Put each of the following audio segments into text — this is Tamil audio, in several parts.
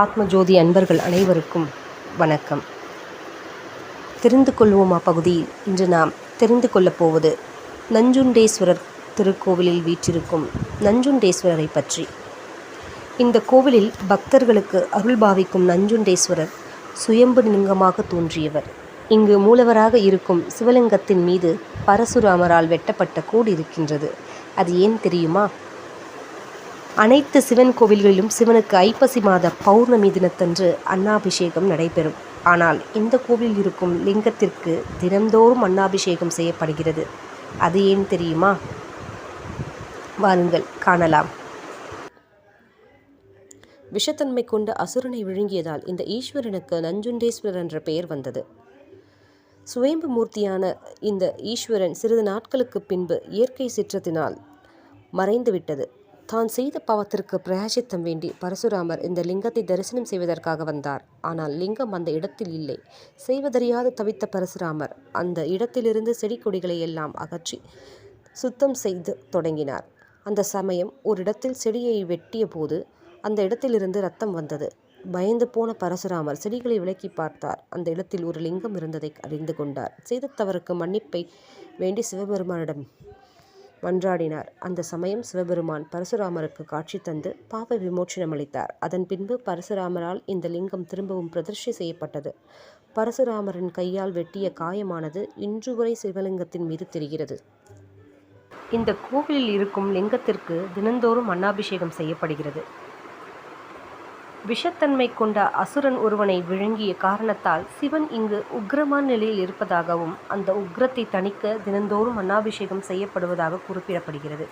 ஆத்ம ஜோதி அன்பர்கள் அனைவருக்கும் வணக்கம். தெரிந்து கொள்வோமா பகுதியில்? இன்று நாம் தெரிந்து கொள்ளப் போவது நஞ்சுண்டேஸ்வரர் திருக்கோவிலில் வீற்றிருக்கும் நஞ்சுண்டேஸ்வரரை பற்றி. இந்த கோவிலில் பக்தர்களுக்கு அருள் பாவிக்கும் நஞ்சுண்டேஸ்வரர் சுயம்பு லிங்கமாக தோன்றியவர். இங்கு மூலவராக இருக்கும் சிவலிங்கத்தின் மீது பரசுராமரால் வெட்டப்பட்ட கோடு இருக்கின்றது. அது ஏன் தெரியுமா? அனைத்து சிவன் கோவில்களிலும் சிவனுக்கு ஐப்பசி மாத பௌர்ணமி தினத்தன்று அன்னாபிஷேகம் நடைபெறும். ஆனால் இந்த கோவிலில் இருக்கும் லிங்கத்திற்கு தினந்தோறும் அன்னாபிஷேகம் செய்யப்படுகிறது. அது ஏன் தெரியுமா? வாருங்கள் காணலாம். விஷத்தன்மை கொண்ட அசுரனை விழுங்கியதால் இந்த ஈஸ்வரனுக்கு நஞ்சுண்டேஸ்வரர் என்ற பெயர் வந்தது. சுவேம்பு மூர்த்தியான இந்த ஈஸ்வரன் சிறிது நாட்களுக்கு பின்பு இயற்கை சிற்றத்தினால் மறைந்துவிட்டது. தான் செய்த பாவத்திற்கு பிரயாசித்தம் வேண்டி பரசுராமர் இந்த லிங்கத்தை தரிசனம் செய்வதற்காக வந்தார். ஆனால் லிங்கம் அந்த இடத்தில் இல்லை. செய்வதறியாது தவித்த பரசுராமர் அந்த இடத்திலிருந்து செடி கொடிகளை எல்லாம் அகற்றி சுத்தம் செய்து தொடங்கினார். அந்த சமயம் ஒரு இடத்தில் செடியை வெட்டிய போது அந்த இடத்திலிருந்து ரத்தம் வந்தது. பயந்து போன பரசுராமர் செடிகளை விலக்கி பார்த்தார். அந்த இடத்தில் ஒரு லிங்கம் இருந்ததை அறிந்து கொண்டார். செய்த தவறுக்கு மன்னிப்பை வேண்டி சிவபெருமானிடம் மன்றாடினார். அந்த சமயம் சிவபெருமான் பரசுராமருக்கு காட்சி தந்து பாவ விமோச்சனம் அளித்தார். அதன் பின்பு பரசுராமரால் இந்த லிங்கம் திரும்பவும் பிரதிஷ்டை செய்யப்பட்டது. பரசுராமரின் கையால் வெட்டிய காயமானது இன்று வரை சிவலிங்கத்தின் மீது தெரிகிறது. இந்த கோவிலில் இருக்கும் லிங்கத்திற்கு தினந்தோறும் அன்னாபிஷேகம் செய்யப்படுகிறது. விஷத்தன்மை கொண்ட அசுரன் ஒருவனை விழுங்கிய காரணத்தால் சிவன் இங்கு உக்ரமான நிலையில் இருப்பதாகவும் அந்த உக்ரத்தை தணிக்க தினந்தோறும் அன்னாபிஷேகம் செய்யப்படுவதாக குறிப்பிடப்படுகிறது.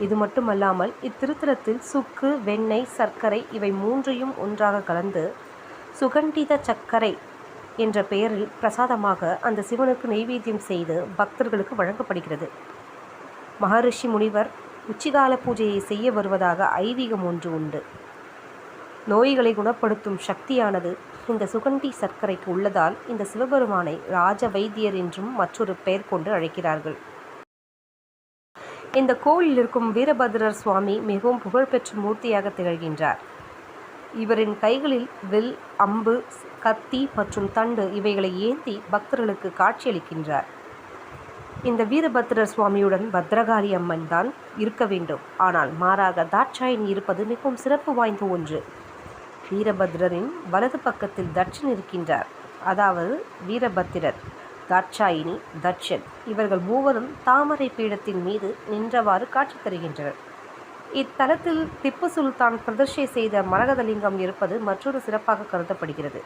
இது மட்டுமல்லாமல் இத்திருத்தலத்தில் சுக்கு வெண்ணெய் சர்க்கரை இவை மூன்றையும் ஒன்றாக கலந்து சுகண்டித சர்க்கரை என்ற பெயரில் பிரசாதமாக அந்த சிவனுக்கு நெய்வேத்தியம் செய்து பக்தர்களுக்கு வழங்கப்படுகிறது. மகரிஷி முனிவர் உச்சிகால பூஜையை செய்ய வருவதாக ஐதீகம் ஒன்று உண்டு. நோய்களை குணப்படுத்தும் சக்தியானது இந்த சுகண்டி சர்க்கரைக்கு உள்ளதால் இந்த சிவபெருமானை ராஜ வைத்தியர் என்றும் மற்றொரு பெயர் கொண்டு அழைக்கிறார்கள். இந்த கோவிலில் இருக்கும் வீரபத்ரர் சுவாமி மிகவும் புகழ்பெற்ற மூர்த்தியாக திகழ்கின்றார். இவரின் கைகளில் வில் அம்பு கத்தி மற்றும் தண்டு இவைகளை ஏந்தி பக்தர்களுக்கு காட்சியளிக்கின்றார். இந்த வீரபத்ரர் சுவாமியுடன் பத்ரகாளி அம்மன் தான் இருக்க வேண்டும். ஆனால் மாறாக தாட்சாயின் இருப்பது மிகவும் சிறப்பு வாய்ந்த ஒன்று. வீரபத்ரரின் வலது பக்கத்தில் தட்சன் இருக்கின்றார். அதாவது வீரபத்திரர் தாட்சாயினி தட்சன். இவர்கள் மூவரும் தாமரை பீடத்தின் மீது நின்றவாறு காட்சி தருகின்றனர். இத்தலத்தில் திப்பு சுல்தான் பிரதிஷ்டை செய்த மரகதலிங்கம் இருப்பது மற்றொரு சிறப்பாக கருதப்படுகிறது.